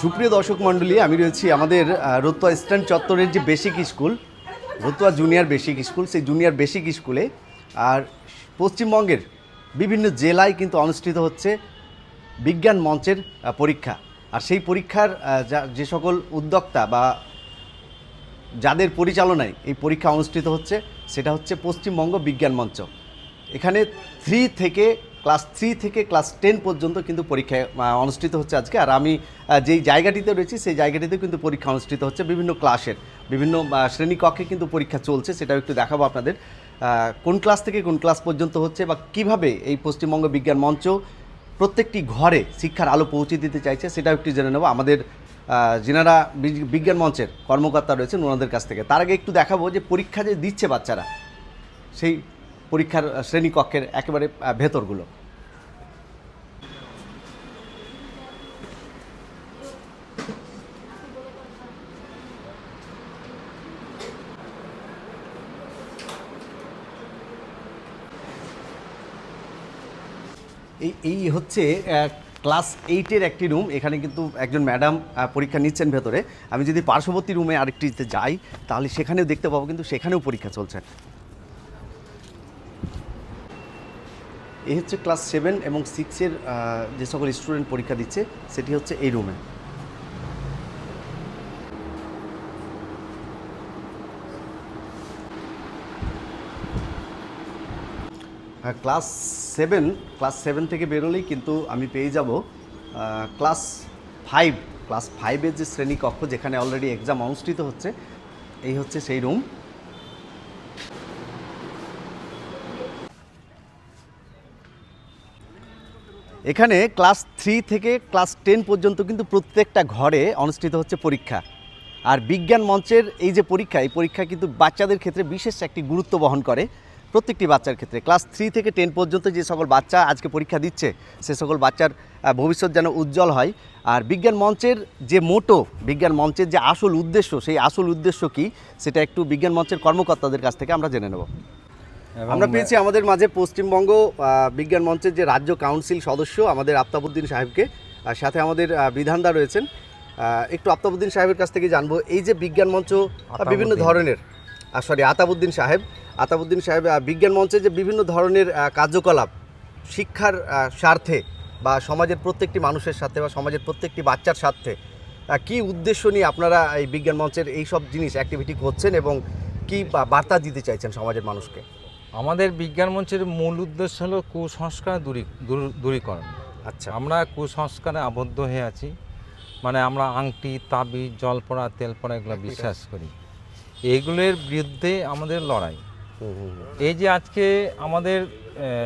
সুপ্রিয় দর্শক মণ্ডলী, আমি রয়েছি আমাদের রতুয়া স্ট্যান্ড চত্বরের যে basic school, Ratua junior basic school, সেই জুনিয়র বেসিক স্কুলে, আর পশ্চিমবঙ্গের বিভিন্ন জেলায় কিন্তু অনুষ্ঠিত হচ্ছে বিজ্ঞান মঞ্চের পরীক্ষা। আর সেই পরীক্ষার যে সকল উদ্যোক্তা বা যাদের পরিচালনায় এই পরীক্ষা অনুষ্ঠিত হচ্ছে, সেটা হচ্ছে পশ্চিমবঙ্গ বিজ্ঞান মঞ্চ। এখানে থ্রি থেকে ক্লাস থ্রি থেকে ক্লাস টেন পর্যন্ত কিন্তু পরীক্ষা অনুষ্ঠিত হচ্ছে আজকে। আর আমি যেই জায়গাটিতে রয়েছি, সেই জায়গাটিতে কিন্তু পরীক্ষা অনুষ্ঠিত হচ্ছে বিভিন্ন ক্লাসের। বিভিন্ন শ্রেণীকক্ষে কিন্তু পরীক্ষা চলছে, সেটাও একটু দেখাবো আপনাদের। কোন ক্লাস থেকে কোন ক্লাস পর্যন্ত হচ্ছে বা কীভাবে এই পশ্চিমবঙ্গ বিজ্ঞান মঞ্চ প্রত্যেকটি ঘরে শিক্ষার আলো পৌঁছে দিতে চাইছে, সেটাও একটু জেনে নেব। আমাদের যিনারা বিজ্ঞান মঞ্চের কর্মকর্তা রয়েছেন, ওনাদের কাছ থেকে। তার আগে একটু দেখাবো যে পরীক্ষা যে দিচ্ছে বাচ্চারা, সেই পরীক্ষার শ্রেণীকক্ষের একেবারে ভেতরগুলো। এই এই হচ্ছে ক্লাস এইটের একটি রুম। এখানে কিন্তু একজন ম্যাডাম পরীক্ষা নিচ্ছেন ভেতরে। আমি যদি পার্শ্ববর্তী রুমে আরেকটিতে যাই, তাহলে সেখানেও দেখতে পাবো, কিন্তু সেখানেও পরীক্ষা চলছে। এই হচ্ছে ক্লাস সেভেন এবং সিক্সের যে সকল স্টুডেন্ট পরীক্ষা দিচ্ছে, সেটি হচ্ছে এই রুমে ক্লাস সেভেন ক্লাস সেভেন থেকে বেরোলেই কিন্তু আমি পেয়ে যাব ক্লাস ফাইভ ক্লাস ফাইভের যে শ্রেণীকক্ষ যেখানে অলরেডি এক্সাম অনুষ্ঠিত হচ্ছে, এই হচ্ছে সেই রুম এখানে ক্লাস থ্রি থেকে ক্লাস টেন পর্যন্ত কিন্তু প্রত্যেকটা ঘরে অনুষ্ঠিত হচ্ছে পরীক্ষা। আর বিজ্ঞান মঞ্চের এই যে পরীক্ষা, এই পরীক্ষা কিন্তু বাচ্চাদের ক্ষেত্রে বিশেষ একটি গুরুত্ব বহন করে প্রত্যেকটি বাচ্চার ক্ষেত্রে। ক্লাস থ্রি থেকে টেন পর্যন্ত যে সকল বাচ্চা আজকে পরীক্ষা দিচ্ছে, সে সকল বাচ্চার ভবিষ্যৎ যেন উজ্জ্বল হয়। আর বিজ্ঞান মঞ্চের যে মোটো, বিজ্ঞান মঞ্চের যে আসল উদ্দেশ্য, সেই আসল উদ্দেশ্য কি, সেটা একটু বিজ্ঞান মঞ্চের কর্মকর্তাদের কাছ থেকে আমরা জেনে নেব। আমরা পেয়েছি আমাদের মাঝে পশ্চিমবঙ্গ বিজ্ঞান মঞ্চের যে রাজ্য কাউন্সিল সদস্য আমাদের আফতাবুদ্দিন সাহেবকে আর সাথে আমাদের বিধানদা রয়েছেন একটু আফতাবুদ্দিন সাহেবের কাছ থেকে জানব এই যে বিজ্ঞান মঞ্চ বিভিন্ন। ধরনের সরি আতাবুদ্দিন সাহেব আতাবুদ্দিন সাহেব বিজ্ঞান মঞ্চে যে বিভিন্ন ধরনের কার্যকলাপ শিক্ষার স্বার্থে বা সমাজের প্রত্যেকটি মানুষের সাথে বা সমাজের প্রত্যেকটি বাচ্চার স্বার্থে কি উদ্দেশ্য নিয়ে আপনারা এই বিজ্ঞান মঞ্চের এই সব জিনিস অ্যাক্টিভিটি করছেন এবং কি বার্তা দিতে চাইছেন সমাজের মানুষকে আমাদের বিজ্ঞান মঞ্চের মূল উদ্দেশ্য হলো কুসংস্কার দূরী দূরীকরণ। আচ্ছা। আমরা কুসংস্কারে আবদ্ধ হয়ে আছি। মানে আমরা আংটি তাবি জল পড়া তেল পড়া এগুলো বিশ্বাস করি। এগুলোর বিরুদ্ধে আমাদের লড়াই। এই যে আজকে আমাদের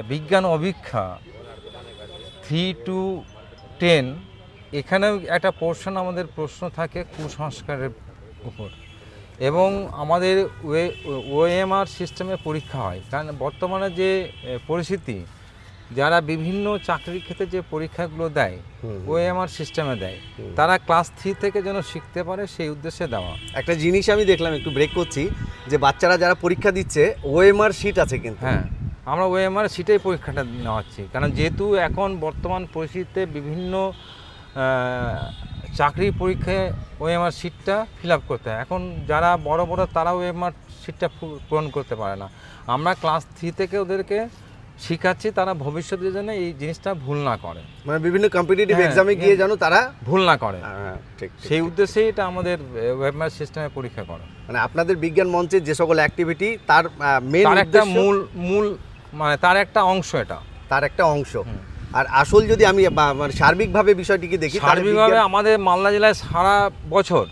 বিজ্ঞান অভীক্ষা থ্রি টু টেন এখানেও একটা পোর্শন আমাদের প্রশ্ন থাকে কুসংস্কারের উপর। এবং আমাদের ওয়ে ওএমআর সিস্টেমে পরীক্ষা হয়। কারণ বর্তমানে যে পরিস্থিতি যারা বিভিন্ন চাকরির ক্ষেত্রে যে পরীক্ষাগুলো দেয়। ওএমআর সিস্টেমে দেয় তারা ক্লাস থ্রি থেকে যেন শিখতে পারে সেই উদ্দেশ্যে দেওয়া। একটা জিনিস আমি দেখলাম একটু ব্রেক করছি যে বাচ্চারা যারা পরীক্ষা দিচ্ছে ওএমআর শিট আছে কিন্তু। হ্যাঁ আমরা ওএমআর সিটেই পরীক্ষাটা নেওয়া নেওয়াচ্ছি। কারণ যেহেতু এখন বর্তমান পরিস্থিতিতে বিভিন্ন চাকরি পরীক্ষায় ওএমআর সিটটা ফিল আপ করতে হয়। এখন যারা বড় বড় তারা ওএমআর সিটটা পূরণ করতে পারে না। আমরা ক্লাস থ্রি থেকে ওদেরকে শিখাচ্ছি তারা ভবিষ্যতে যেন এই জিনিসটা ভুল না করে। মানে বিভিন্ন কম্পিটিটিভ হ্যাঁ, এক্সামে গিয়ে যেন তারা ভুল না করে। হ্যাঁ, ঠিক। সেই উদ্দেশ্যেই এটা আমাদের ওয়েবমার সিস্টেমে পরীক্ষা করে। মানে আপনাদের বিজ্ঞান মঞ্চে যে সকল অ্যাক্টিভিটি তার মেন একটা মূল মূল মানে তার একটা অংশ এটা। তার একটা অংশ। আর আসল যদি আমি সার্বিকভাবে বিষয়টিকে দেখি সার্বিকভাবে আমাদের মালদা জেলায় সারা বছর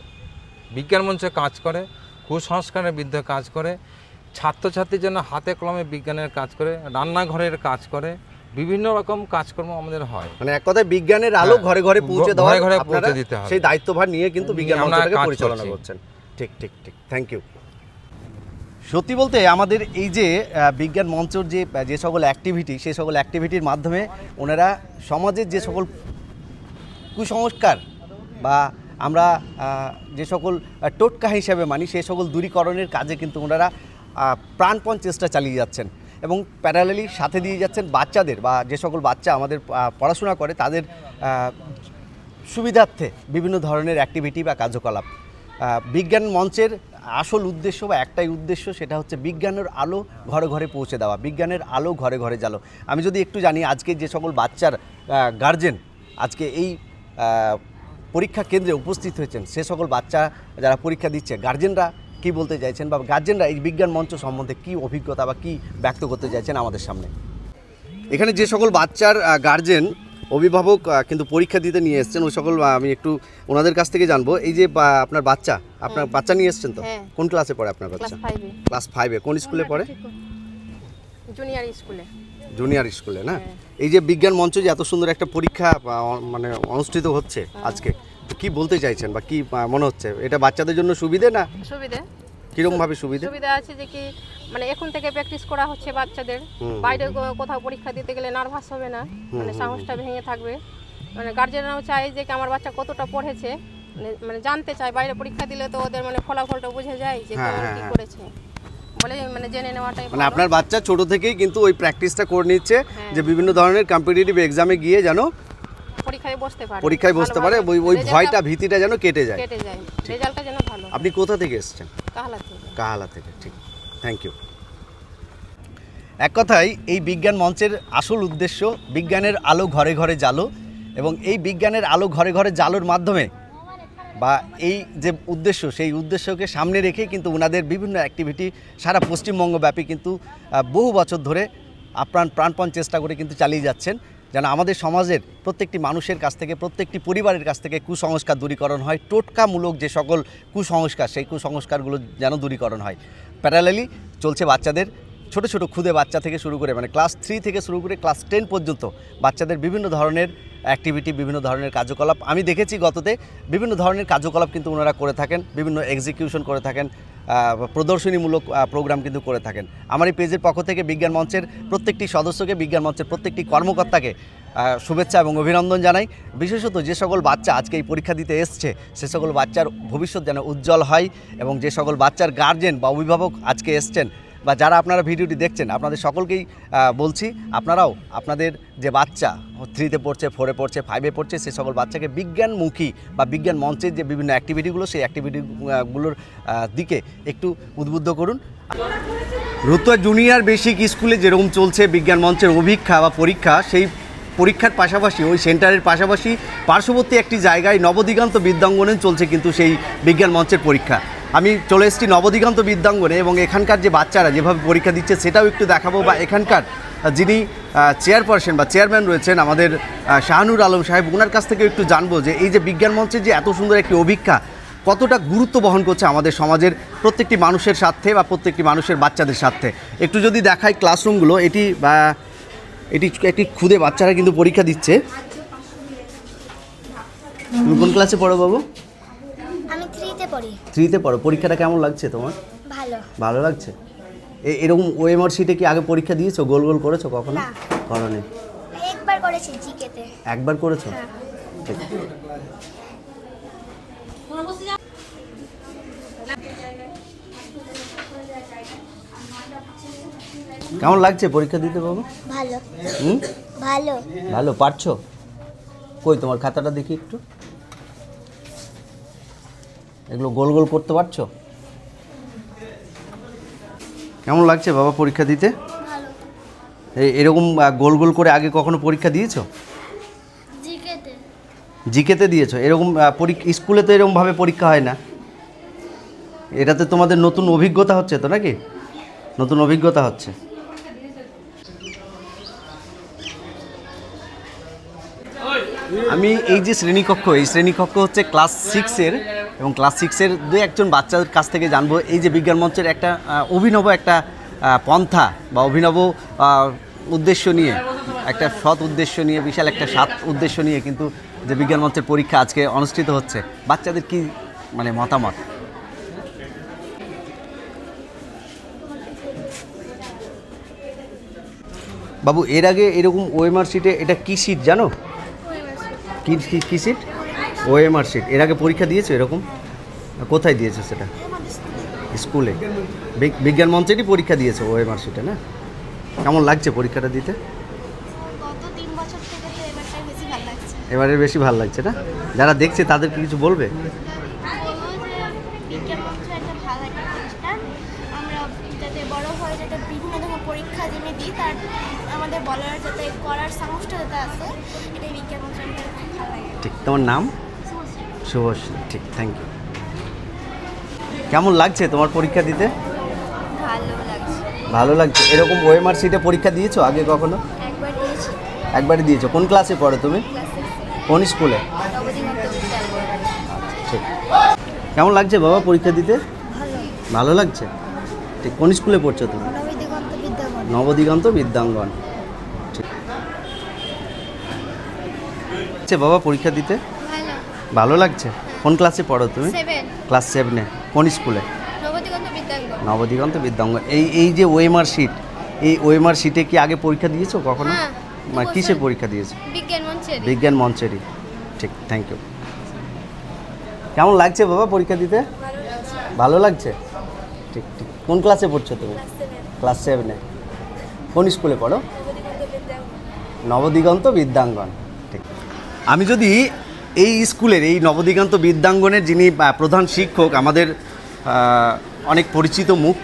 বিজ্ঞান মঞ্চে কাজ করে কুসংস্কারের বিরুদ্ধে কাজ করে ছাত্রছাত্রীর জন্য হাতে কলমে বিজ্ঞানের কাজ করে রান্নাঘরের কাজ করে বিভিন্ন রকম কাজকর্ম আমাদের হয়। মানে এক কথায় বিজ্ঞানের আলো হ্যাঁ, ঘরে ঘরে পৌঁছে ঘরে দেওয়া ঘরে পৌঁছে দিতে হবে। সেই দায়িত্বভার নিয়ে কিন্তু বিজ্ঞান মঞ্চটাকে পরিচালনা করছেন। ঠিক ঠিক ঠিক। থ্যাংক ইউ সত্যি বলতে আমাদের এই যে বিজ্ঞান মঞ্চর যে যে সকল অ্যাক্টিভিটি সেই সকল অ্যাক্টিভিটির মাধ্যমে ওনারা সমাজের যে সকল কুসংস্কার বা আমরা যে সকল টোটকা হিসাবে মানি, সেই সকল দূরীকরণের কাজে কিন্তু ওনারা প্রাণপণ চেষ্টা চালিয়ে যাচ্ছেন এবং প্যারালালি সাথে দিয়ে যাচ্ছেন বাচ্চাদের বা যে সকল বাচ্চা আমাদের পড়াশোনা করে, তাদের সুবিধার্থে বিভিন্ন ধরনের অ্যাক্টিভিটি বা কার্যকলাপ। বিজ্ঞান মঞ্চের আসল উদ্দেশ্য বা একটাই উদ্দেশ্য সেটা হচ্ছে বিজ্ঞানের আলো ঘরে ঘরে পৌঁছে দেওয়া, বিজ্ঞানের আলো ঘরে ঘরে জ্বালো। আমি যদি একটু জানি, আজকে যে সকল বাচ্চার গার্জেন আজকে এই পরীক্ষা কেন্দ্রে উপস্থিত হয়েছেন, সে সকল বাচ্চা যারা পরীক্ষা দিচ্ছে গার্জেনরা কি বলতে চাইছেন বা গার্জেনরা এই বিজ্ঞান মঞ্চ সম্বন্ধে কি অভিজ্ঞতা বা কি ব্যক্ত করতে চাইছেন আমাদের সামনে? এখানে যে সকল বাচ্চার গার্জেন অভিভাবক কিন্তু পরীক্ষা দিতে নিয়ে এসেছেন। ওই সকল আমি একটু ওনাদের কাছ থেকে জানব। এই যে আপনার বাচ্চা আপনার বাচ্চা নিয়ে এসেছেন তো? হ্যাঁ। কোন ক্লাসে পড়ে আপনার বাচ্চা? ক্লাস ফাইভে। কোন স্কুলে পড়ে? জুনিয়র স্কুলে। জুনিয়র স্কুলে না? হ্যাঁ। এই যে বিজ্ঞান মঞ্চ যে এত সুন্দর একটা পরীক্ষা মানে অনুষ্ঠিত হচ্ছে আজকে তো কি বলতে চাইছেন বা কি মনে হচ্ছে? এটা বাচ্চাদের জন্য সুবিধে না? সুবিধে। কীরকম ভাবে সুবিধে? সুবিধা আছে যে কি মানে এখন থেকে প্র্যাকটিস করা হচ্ছে বাচ্চাদের। বাইরে কোথাও পরীক্ষা দিতে গেলে নার্ভাস হবে না। মানে সাহসটা ভেঙে থাকবে। মানে গার্জেনরাও চায় যে কি আমার বাচ্চা কতটা পড়েছে। মানে- মানে জানতে চায় বাইরে পরীক্ষা দিলে তো ওদের মানে ফলাফলটা বুঝে যায় যে হ্যাঁ, কি হ্যাঁ। করেছে। বলে মানে জেনে নেওয়াটাই মানে আপনার বাচ্চা ছোট থেকেই কিন্তু ওই প্র্যাকটিসটা করে নিচ্ছে হ্যাঁ। যে বিভিন্ন ধরনের কম্পিটিটিভ এক্সামে গিয়ে যেন পরীক্ষায় বসতে পারে পরীক্ষায় বসতে পারে ওই ওই ভয়টা ভীতিটা যেন কেটে যায়। কেটে যায় রেজাল্টটা যেন ভালো আপনি কোথা থেকে এসেছেন? কাহলা থেকে। কাহালা থেকে ঠিক। থ্যাংক ইউ এক কথায় এই বিজ্ঞান মঞ্চের আসল উদ্দেশ্য বিজ্ঞানের আলো ঘরে ঘরে জালো এবং এই বিজ্ঞানের আলো ঘরে ঘরে জালোর মাধ্যমে বা এই যে উদ্দেশ্য সেই উদ্দেশ্যকে সামনে রেখে কিন্তু ওনাদের বিভিন্ন অ্যাক্টিভিটি সারা পশ্চিমবঙ্গব্যাপী কিন্তু বহু বছর ধরে আপ্রাণ প্রাণপণ চেষ্টা করে কিন্তু চালিয়ে যাচ্ছেন। যেন আমাদের সমাজের প্রত্যেকটি মানুষের কাছ থেকে, প্রত্যেকটি পরিবারের কাছ থেকে কুসংস্কার দূরীকরণ হয়। টোটকামূলক যে সকল কুসংস্কার, সেই কুসংস্কারগুলো যেন দূরীকরণ হয়। প্যারালালি চলছে বাচ্চাদের ছোট ছোট খুদে বাচ্চা থেকে শুরু করে মানে ক্লাস থ্রি থেকে শুরু করে ক্লাস টেন পর্যন্ত বাচ্চাদের বিভিন্ন ধরনের অ্যাক্টিভিটি বিভিন্ন ধরনের কার্যকলাপ। আমি দেখেছি গততে বিভিন্ন ধরনের কার্যকলাপ কিন্তু ওনারা করে থাকেন, বিভিন্ন এক্সিকিউশন করে থাকেন। প্রদর্শনীমূলক প্রোগ্রাম কিন্তু করে থাকেন। আমার এই পেজের পক্ষ থেকে বিজ্ঞান মঞ্চের প্রত্যেকটি সদস্যকে, বিজ্ঞান মঞ্চের প্রত্যেকটি কর্মকর্তাকে শুভেচ্ছা এবং অভিনন্দন জানাই। বিশেষত যে সকল বাচ্চা আজকে এই পরীক্ষা দিতে এসছে, সে সকল বাচ্চার ভবিষ্যৎ যেন উজ্জ্বল হয় এবং যে সকল বাচ্চার গার্জেন বা অভিভাবক আজকে এসছেন বা যারা আপনারা ভিডিওটি দেখছেন, আপনাদের সকলকেই বলছি, আপনারাও আপনাদের যে বাচ্চা, থ্রিতে পড়ছে, ফোরে পড়ছে, ফাইভে পড়ছে, সে সকল বাচ্চাকে বিজ্ঞানমুখী বা বিজ্ঞান মঞ্চের যে বিভিন্ন অ্যাক্টিভিটিগুলো সেই অ্যাক্টিভিটিগুলোর দিকে একটু উদ্বুদ্ধ করুন। রুতুয়া জুনিয়র বেসিক স্কুলে যেরকম চলছে বিজ্ঞান মঞ্চের অভিক্ষা বা পরীক্ষা, সেই পরীক্ষার পাশাপাশি, ওই সেন্টারের পাশাপাশি পার্শ্ববর্তী একটি জায়গায় নবদিগান্ত বিদ্যাঙ্গনে চলছে কিন্তু সেই বিজ্ঞান মঞ্চের পরীক্ষা। আমি চলে এসেছি নবদিগন্ত বিদ্যাঙ্গনে এবং এখানকার যে বাচ্চারা যেভাবে পরীক্ষা দিচ্ছে সেটাও একটু দেখাবো বা এখানকার যিনি চেয়ারপারসন বা চেয়ারম্যান রয়েছেন আমাদের শাহানুর আলম সাহেব ওনার কাছ থেকে একটু জানব যে এই যে বিজ্ঞান মঞ্চের যে এত সুন্দর একটি অভিক্ষা কতটা গুরুত্ব বহন করছে আমাদের সমাজের প্রত্যেকটি মানুষের স্বার্থে বা প্রত্যেকটি মানুষের বাচ্চাদের স্বার্থে। একটু যদি দেখাই ক্লাসরুমগুলো এটি বা এটি একটি খুদে বাচ্চারা কিন্তু পরীক্ষা দিচ্ছে। কোন ক্লাসে পড়ো বাবু? থ্রিতে পড়ি। পড়ো পরীক্ষাটা কেমন লাগছে তোমার? ভালো। ভালো লাগছে? এরকম ওএমআর শিটে কি আগে পরীক্ষা দিয়েছ? গোল গোল করেছ কখনো? না। করনি। একবার করেছি জিকেতে একবার করেছ? হ্যাঁ। কেমন লাগছে পরীক্ষা দিতে বাবু? ভালো। ভালো। ভালো। পারছ? কই তোমার খাতাটা দেখি একটু। এগুলো গোল গোল করতে পারছ? কেমন লাগছে বাবা পরীক্ষা দিতে? এরকম গোল গোল করে আগে কখনো পরীক্ষা দিয়েছ? জিকেতে। দিয়েছ? এরকম পরীক্ষা স্কুলে তো এরকমভাবে পরীক্ষা হয় না। এটাতে তোমাদের নতুন অভিজ্ঞতা হচ্ছে তো নাকি? নতুন অভিজ্ঞতা হচ্ছে। আমি এই যে শ্রেণীকক্ষ এই শ্রেণীকক্ষ হচ্ছে ক্লাস সিক্সের এবং ক্লাস সিক্সের দু একজন বাচ্চাদের কাছ থেকে জানব। এই যে বিজ্ঞান মঞ্চের একটা অভিনব একটা পন্থা বা অভিনব উদ্দেশ্য নিয়ে একটা সৎ উদ্দেশ্য নিয়ে বিশাল একটা সাত উদ্দেশ্য নিয়ে কিন্তু যে বিজ্ঞান মঞ্চের পরীক্ষা আজকে অনুষ্ঠিত হচ্ছে। বাচ্চাদের কি মানে মতামত? বাবু এর আগে এরকম ওয়েমার সিটে এটা কি সিট জানো? কি কি- কি সিট? ওএমআর শিট এর আগে পরীক্ষা দিয়েছ এরকম? কোথায় দিয়েছ সেটা? স্কুলে। বিজ্ঞান মঞ্চেরই পরীক্ষা দিয়েছ ওএমআর সিটে না? কেমন লাগছে পরীক্ষাটা দিতে? এবারে বেশি ভালো লাগছে না? যারা দেখছে তাদেরকে কিছু বলবে? ঠিক। তোমার নাম? শুভশ্রী ঠিক থ্যাংক ইউ কেমন লাগছে তোমার পরীক্ষা দিতে? ভালো লাগছে। ভালো লাগছে। এরকম ওএমআর সিটে পরীক্ষা দিয়েছ আগে কখনো? একবার দিয়েছি। একবারই দিয়েছ। কোন ক্লাসে পড়ো তুমি? কোন স্কুলে? ঠিক। কেমন লাগছে বাবা পরীক্ষা দিতে? ভালো লাগছে? ঠিক কোন স্কুলে পড়ছো তুমি? নবদিগন্ত নবদিগন্ত বিদ্যাঙ্গন। ঠিক। আচ্ছা বাবা পরীক্ষা দিতে? ভালো লাগছে? কোন ক্লাসে পড়ো তুমি? ক্লাস সেভেনে কোন স্কুলে? নবদিগন্ত বিদ্যাঙ্গন এই এই যে ওএমআর শিট এই ওএমআর শিটে কি আগে পরীক্ষা দিয়েছ কখনো? হ্যাঁ, মানে কিসে পরীক্ষা দিয়েছ? বিজ্ঞান বিজ্ঞান মঞ্চেরই। ঠিক থ্যাংক ইউ কেমন লাগছে বাবা পরীক্ষা দিতে? ভালো লাগছে। ঠিক ঠিক। কোন ক্লাসে পড়ছো তুমি? ক্লাস সেভেনে কোন স্কুলে পড়ো? নবদিগন্ত বিদ্যাঙ্গন। ঠিক। আমি যদি এই স্কুলের, এই নবদিগান্ত বিদ্যাঙ্গনের যিনি প্রধান শিক্ষক, আমাদের অনেক পরিচিত মুখ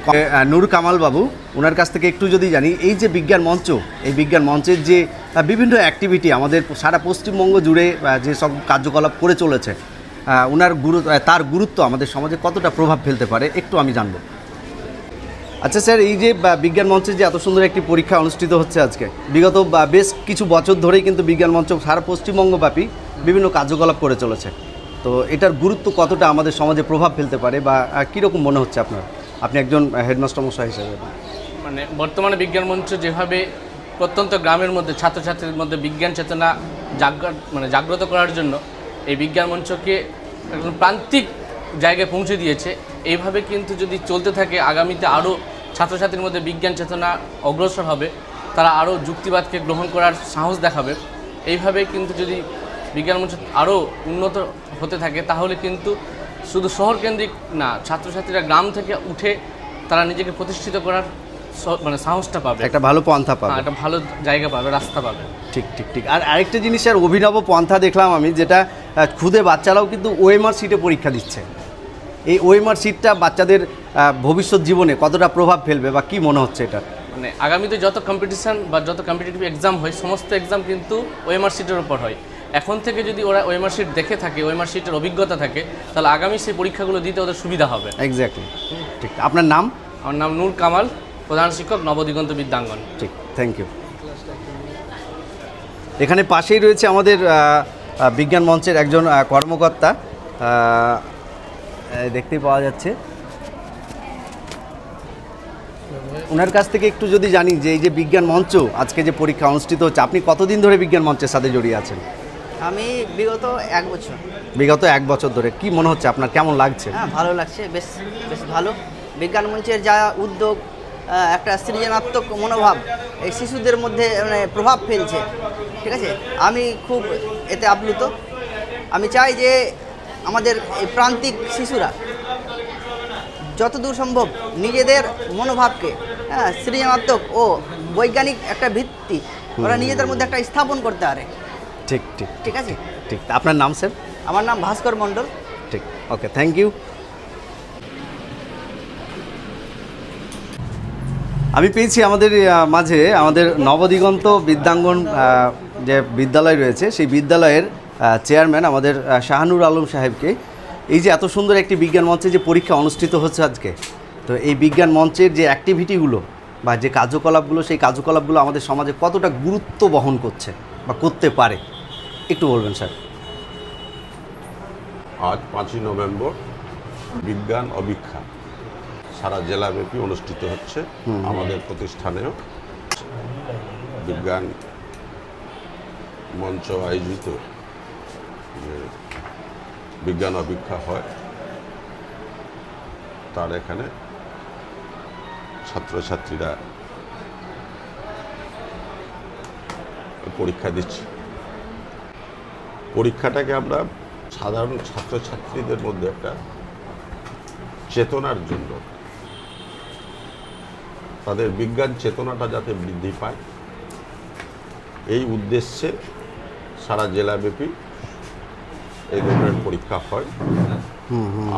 নূর কামাল বাবু ওনার কাছ থেকে একটু যদি জানি, এই যে বিজ্ঞান মঞ্চ, এই বিজ্ঞান মঞ্চের যে বিভিন্ন অ্যাক্টিভিটি আমাদের সারা পশ্চিমবঙ্গ জুড়ে যে সব কার্যকলাপ করে চলেছে ওনার গুরু তার গুরুত্ব আমাদের সমাজে কতটা প্রভাব ফেলতে পারে, একটু আমি জানব। আচ্ছা স্যার, এই যে বিজ্ঞান মঞ্চে যে এত সুন্দর একটি পরীক্ষা অনুষ্ঠিত হচ্ছে আজকে, বিগত বেশ কিছু বছর ধরেই কিন্তু বিজ্ঞান মঞ্চ সারা পশ্চিমবঙ্গব্যাপী বিভিন্ন কার্যকলাপ করে চলেছে। তো এটার গুরুত্ব কতটা আমাদের সমাজে প্রভাব ফেলতে পারে, বা কীরকম মনে হচ্ছে আপনার? আপনি একজন হেডমাস্টার মশাই হিসেবে। মানে বর্তমানে বিজ্ঞান মঞ্চ যেভাবে প্রত্যন্ত গ্রামের মধ্যে, ছাত্রছাত্রীদের মধ্যে বিজ্ঞান চেতনা জাগ্রত মানে জাগ্রত করার জন্য, এই বিজ্ঞান মঞ্চকে একদম প্রান্তিক জায়গায় পৌঁছে দিয়েছে। এইভাবে কিন্তু যদি চলতে থাকে আগামীতে আরও ছাত্রছাত্রীর মধ্যে বিজ্ঞান চেতনা অগ্রসর হবে তারা আরও যুক্তিবাদকে গ্রহণ করার সাহস দেখাবে। এইভাবে কিন্তু যদি বিজ্ঞান মঞ্চ আরও উন্নত হতে থাকে তাহলে কিন্তু শুধু শহর কেন্দ্রিক না ছাত্রছাত্রীরা গ্রাম থেকে উঠে তারা নিজেকে প্রতিষ্ঠিত করার মানে সাহসটা পাবে। একটা ভালো পন্থা হ্যাঁ, পাবে একটা ভালো জায়গা পাবে রাস্তা পাবে। ঠিক ঠিক ঠিক। আর আরেকটা জিনিস আর অভিনব পন্থা দেখলাম আমি যেটা খুদে বাচ্চারাও কিন্তু ওএমআর সিটে পরীক্ষা দিচ্ছে। এই ওএমআর সিটটা বাচ্চাদের ভবিষ্যৎ জীবনে কতটা প্রভাব ফেলবে বা কি মনে হচ্ছে এটা? মানে আগামীতে যত কম্পিটিশন বা যত কম্পিটিটিভ এক্সাম হয় সমস্ত এক্সাম কিন্তু ওএমআর সিটের উপর হয়। এখন থেকে যদি ওরা ওএমআর সিট দেখে থাকে ওএমআর সিটের অভিজ্ঞতা থাকে তাহলে আগামী সেই পরীক্ষাগুলো দিতে ওদের সুবিধা হবে। এক্স্যাক্টলি ঠিক। আপনার নাম? আমার নাম নূর কামাল প্রধান শিক্ষক নবদিগন্ত বিদ্যাঙ্গন। ঠিক। থ্যাংক ইউ এখানে পাশেই রয়েছে আমাদের বিজ্ঞান মঞ্চের একজন কর্মকর্তা দেখতেই পাওয়া যাচ্ছে। ওনার কাছ থেকে একটু যদি জানি যে এই যে বিজ্ঞান মঞ্চ আজকে যে পরীক্ষা অনুষ্ঠিত হচ্ছে আপনি কতদিন ধরে বিজ্ঞান মঞ্চের সাথে জড়িয়ে আছেন? আমি বিগত এক বছর। বিগত এক বছর ধরে কি মনে হচ্ছে আপনার কেমন লাগছে? হ্যাঁ ভালো লাগছে বেশ বেশ ভালো। বিজ্ঞান মঞ্চের যা উদ্যোগ একটা সৃজনাত্মক মনোভাব এই শিশুদের মধ্যে মানে প্রভাব ফেলছে ঠিক আছে? আমি খুব এতে আপ্লুত। আমি চাই যে আমাদের এই প্রান্তিক শিশুরা যতদূর সম্ভব নিজেদের মনোভাবকে হ্যাঁ সৃজনাত্মক ও বৈজ্ঞানিক একটা ভিত্তি ওরা নিজেদের মধ্যে একটা স্থাপন করতে পারে। ঠিক ঠিক ঠিক আছে? ঠিক আপনার নাম স্যার? আমার নাম ভাস্কর মণ্ডল। ঠিক ওকে থ্যাংক ইউ। আমি পেয়েছি আমাদের মাঝে আমাদের নবদিগন্ত বিদ্যাঙ্গন যে বিদ্যালয় রয়েছে সেই বিদ্যালয়ের চেয়ারম্যান আমাদের শাহানুর আলম সাহেবকে। এই যে এত সুন্দর একটি বিজ্ঞান মঞ্চে যে পরীক্ষা অনুষ্ঠিত হচ্ছে আজকে তো এই বিজ্ঞান মঞ্চের যে অ্যাক্টিভিটিগুলো বা যে কার্যকলাপগুলো সেই কার্যকলাপগুলো আমাদের সমাজে কতটা গুরুত্ব বহন করছে বা করতে পারে একটু বলবেন স্যার। আজ পাঁচই নভেম্বর বিজ্ঞান অভিক্ষা সারা জেলাব্যাপী অনুষ্ঠিত হচ্ছে আমাদের প্রতিষ্ঠানেও। বিজ্ঞান মঞ্চ আয়োজিত যে বিজ্ঞান অভিক্ষা হয়, তার এখানে ছাত্রছাত্রীরা পরীক্ষা দিচ্ছে। পরীক্ষাটাকে আমরা সাধারণ ছাত্রছাত্রীদের মধ্যে একটা চেতনার জন্য, তাদের বিজ্ঞান চেতনাটা যাতে বৃদ্ধি পায়, এই উদ্দেশ্যে সারা জেলাব্যাপী এই ধরনের পরীক্ষা হয়।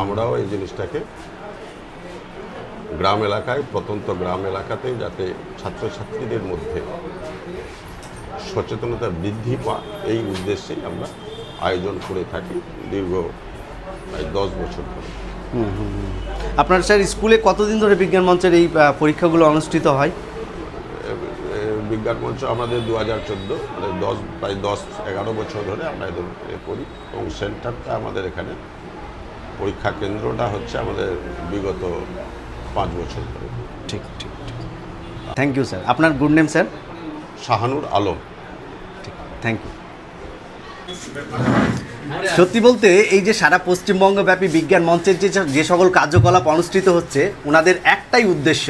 আমরাও এই জিনিসটাকে গ্রাম এলাকায়, প্রত্যন্ত গ্রাম এলাকাতে যাতে ছাত্রছাত্রীদের মধ্যে সচেতনতা বৃদ্ধি পায়, এই উদ্দেশ্যেই আমরা আয়োজন করে থাকি দীর্ঘ প্রায় দশ বছর ধরে। আপনার স্যার, স্কুলে কতদিন ধরে বিজ্ঞান মঞ্চের এই পরীক্ষাগুলো অনুষ্ঠিত হয়? বিজ্ঞান মঞ্চ আমাদের দু হাজার চোদ্দ মানে দশ প্রায় দশ এগারো বছর ধরে আমরা এদের এ করি এবং সেন্টারটা আমাদের এখানে পরীক্ষা কেন্দ্রটা হচ্ছে আমাদের বিগত পাঁচ বছর ধরে। ঠিক ঠিক ঠিক। থ্যাংক ইউ স্যার আপনার good name sir Shahanur Alam. ঠিক থ্যাংক ইউ সত্যি বলতে এই যে সারা পশ্চিমবঙ্গব্যাপী বিজ্ঞান মঞ্চের যে যে সকল কার্যকলাপ অনুষ্ঠিত হচ্ছে ওনাদের একটাই উদ্দেশ্য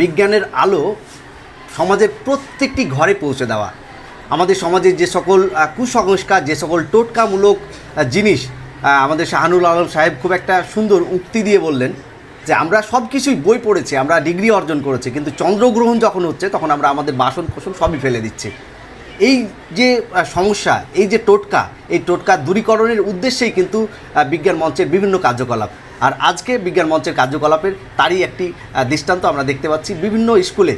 বিজ্ঞানের আলো সমাজের প্রত্যেকটি ঘরে পৌঁছে দেওয়া। আমাদের সমাজের যে সকল কুসংস্কার, যে সকল টোটকামূলক জিনিস আমাদের শাহানুল আলম সাহেব খুব একটা সুন্দর উক্তি দিয়ে বললেন যে, আমরা সব কিছুই বই পড়েছি, আমরা ডিগ্রি অর্জন করেছি, কিন্তু চন্দ্রগ্রহণ যখন হচ্ছে, তখন আমরা আমাদের বাসন কোসন সবই ফেলে দিচ্ছি। এই যে সমস্যা, এই যে টোটকা, এই টোটকা দূরীকরণের উদ্দেশ্যেই কিন্তু বিজ্ঞান মঞ্চের বিভিন্ন কার্যকলাপ। আর আজকে বিজ্ঞান মঞ্চের কার্যকলাপের তারই একটি দৃষ্টান্ত আমরা দেখতে পাচ্ছি বিভিন্ন স্কুলে।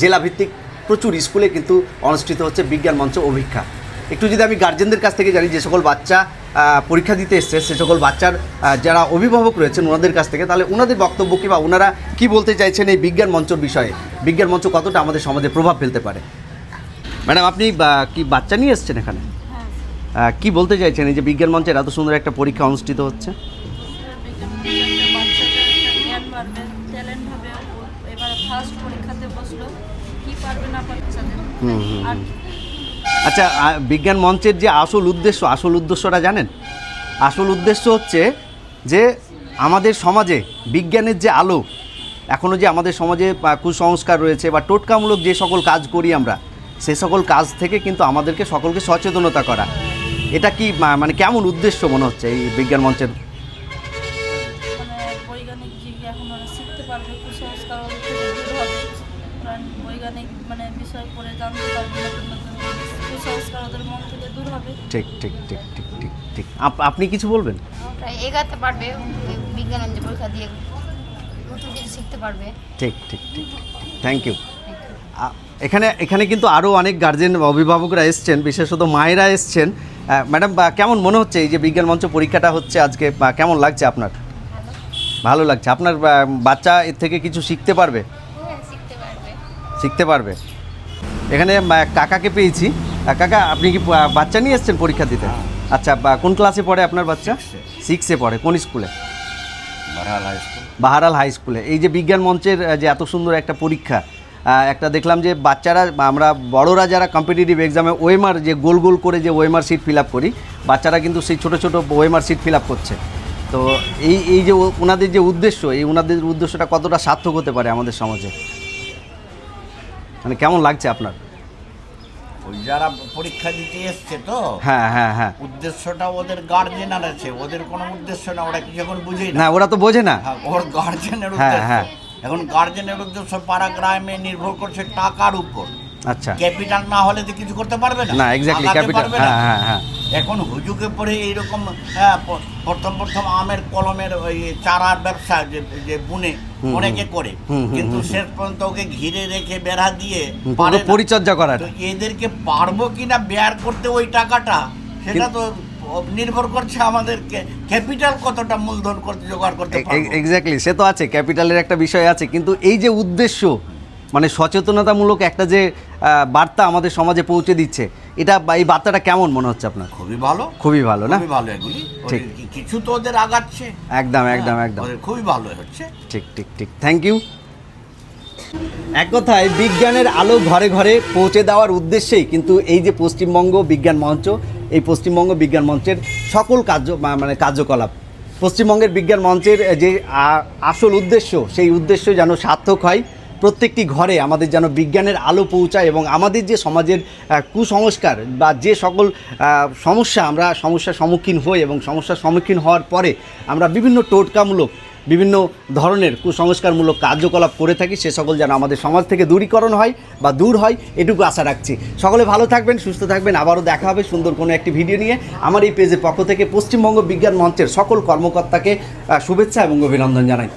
জেলাভিত্তিক প্রচুর স্কুলে কিন্তু অনুষ্ঠিত হচ্ছে বিজ্ঞান মঞ্চ অভিক্ষা। একটু যদি আমি গার্জেনদের কাছ থেকে জানি যে সকল বাচ্চা পরীক্ষা দিতে এসছে সে সকল বাচ্চার যারা অভিভাবক রয়েছেন ওনাদের কাছ থেকে তাহলে ওনাদের বক্তব্য কি বা ওনারা কি বলতে চাইছেন এই বিজ্ঞান মঞ্চর বিষয়ে? বিজ্ঞান মঞ্চ কতটা আমাদের সমাজে প্রভাব ফেলতে পারে? ম্যাডাম আপনি কি বাচ্চা নিয়ে এসছেন এখানে? আহ, কি বলতে চাইছেন এই যে বিজ্ঞান মঞ্চের এত সুন্দর একটা পরীক্ষা অনুষ্ঠিত হচ্ছে একটা বাচ্চাদের একটা জ্ঞান বাড়বে ট্যালেন্ট হবে ও এবারে ফার্স্ট পরীক্ষাতে বসল কি পারবে না পারবে বাচ্চাদের আর আচ্ছা বিজ্ঞান মঞ্চের যে আসল উদ্দেশ্য আসল উদ্দেশ্যটা জানেন? আসল উদ্দেশ্য হচ্ছে যে আমাদের সমাজে বিজ্ঞানের যে আলো এখনও যে আমাদের সমাজে কুসংস্কার রয়েছে বা টোটকামূলক যে সকল কাজ করি আমরা সে সকল কাজ থেকে কিন্তু আমাদেরকে সকলকে সচেতনতা করা। এটা কি মানে কেমন উদ্দেশ্য মনে হচ্ছে এই বিজ্ঞান মঞ্চের ঠিক ঠিক ঠিক ঠিক ঠিক ঠিক আপ- আপনি কিছু বলবেন? ওটা এগাতে পারবে বিজ্ঞান অঞ্চল পরীক্ষা দিয়ে নতুন কিছু শিখতে পারবে। ঠিক ঠিক ঠিক থ্যাংক ইউ এখানে এখানে কিন্তু আরও অনেক গার্জেন অভিভাবকরা এসছেন বিশেষত মায়েরা এসছেন। ম্যাডাম কেমন মনে হচ্ছে এই যে বিজ্ঞান মঞ্চ পরীক্ষাটা হচ্ছে আজকে বা কেমন লাগছে আপনার? ভালো লাগছে। আপনার বাচ্চা এর থেকে কিছু শিখতে পারবে? হ্যাঁ শিখতে পারবে। শিখতে পারবে। এখানে কাকাকে পেয়েছি। কাকা আপনি কি বাচ্চা নিয়ে এসছেন পরীক্ষা দিতে? আচ্ছা বা কোন ক্লাসে পড়ে আপনার বাচ্চা? সিক্সে পড়ে। কোন স্কুলে বাহারাল হাই স্কুলে এই যে বিজ্ঞান মঞ্চের যে এত সুন্দর একটা পরীক্ষা একটা দেখলাম যে বাচ্চারা আমরা বড়রা যারা কম্পিটিটিভ এক্সামে ওয়েমার যে গোল গোল করে যে ওয়েমার সিট ফিল আপ করি বাচ্চারা কিন্তু সেই ছোট ছোট ওয়েমার সিট ফিল আপ করছে। তো এই এই যে ওনাদের যে উদ্দেশ্য এই ওনাদের উদ্দেশ্যটা কতটা সার্থক হতে পারে আমাদের সমাজে? মানে কেমন লাগছে আপনার? ওই যারা পরীক্ষা দিতে এসছে তো হ্যাঁ হ্যাঁ হ্যাঁ। উদ্দেশ্যটা ওদের গার্জেনার আছে ওদের কোনো উদ্দেশ্য না ওরা কিছু এখন বুঝেই না? না ওরা তো বোঝে না। হ্যাঁ, ওর গার্জেনের হ্যাঁ, উদ্দেশ্য। হ্যাঁ। এখন গার্জেনের উদ্দেশ্য পাড়া গ্রামে নির্ভর করছে টাকার উপর। আচ্ছা। ক্যাপিটাল না হলে তো কিছু করতে পারবে না। না এক্স্যাক্টলি ক্যাপিটাল হ্যাঁ হ্যাঁ হ্যাঁ। এখন হুজুকে পরে এইরকম হ্যাঁ, প্রথম প্রথম আমের কলমের ওই চারার ব্যবসা যে যে বুনে অনেকে করে। কিন্তু শেষ পর্যন্ত ওকে ঘিরে রেখে বেড়া দিয়ে। পরিচর্যা করার। এদেরকে পারব কিনা বেয়ার করতে ওই টাকাটা সেটা তো নির্ভর করছে আমাদের ক্যাপিটাল কতটা মূলধন করতে জোগাড় করতে এক্স্যাক্টলি সে তো আছে ক্যাপিটালের একটা বিষয় আছে। কিন্তু এই যে উদ্দেশ্য মানে সচেতনতামূলক একটা যে বার্তা আমাদের সমাজে পৌঁছে দিচ্ছে এটা এই বার্তাটা কেমন মনে হচ্ছে আপনার? খুবই ভালো। খুবই ভালো না? খুবই ভালো এগুলি। ঠিক। কিছু তো ওদের আগাচ্ছে। একদম একদম হ্যাঁ, একদম খুবই ভালো হচ্ছে। ঠিক ঠিক ঠিক। থ্যাংক ইউ এক কথায় বিজ্ঞানের আলো ঘরে ঘরে পৌঁছে দেওয়ার উদ্দেশ্যেই কিন্তু এই যে পশ্চিমবঙ্গ বিজ্ঞান মঞ্চ এই পশ্চিমবঙ্গ বিজ্ঞান মঞ্চের সকল কার্য মানে কার্যকলাপ পশ্চিমবঙ্গের বিজ্ঞান মঞ্চের যে আসল উদ্দেশ্য সেই উদ্দেশ্য যেন সার্থক হয় প্রত্যেকটি ঘরে আমাদের যেন বিজ্ঞানের আলো পৌঁছায় এবং আমাদের যে সমাজের কুসংস্কার বা যে সকল সমস্যা আমরা সমস্যার সম্মুখীন হই এবং সমস্যার সম্মুখীন হওয়ার পরে আমরা বিভিন্ন টোটকামূলক, বিভিন্ন ধরনের কুসংস্কারমূলক কার্যকলাপ করে থাকি, সে সকল যেন আমাদের সমাজ থেকে দূরীকরণ হয় বা দূর হয়, এটুকু আশা রাখছি। সকলে ভালো থাকবেন, সুস্থ থাকবেন, আবারও দেখা হবে সুন্দর কোনো একটি ভিডিও নিয়ে। আমার এই পেজের পক্ষ থেকে পশ্চিমবঙ্গ বিজ্ঞান মঞ্চের সকল কর্মকর্তাকে শুভেচ্ছা এবং অভিনন্দন জানাই।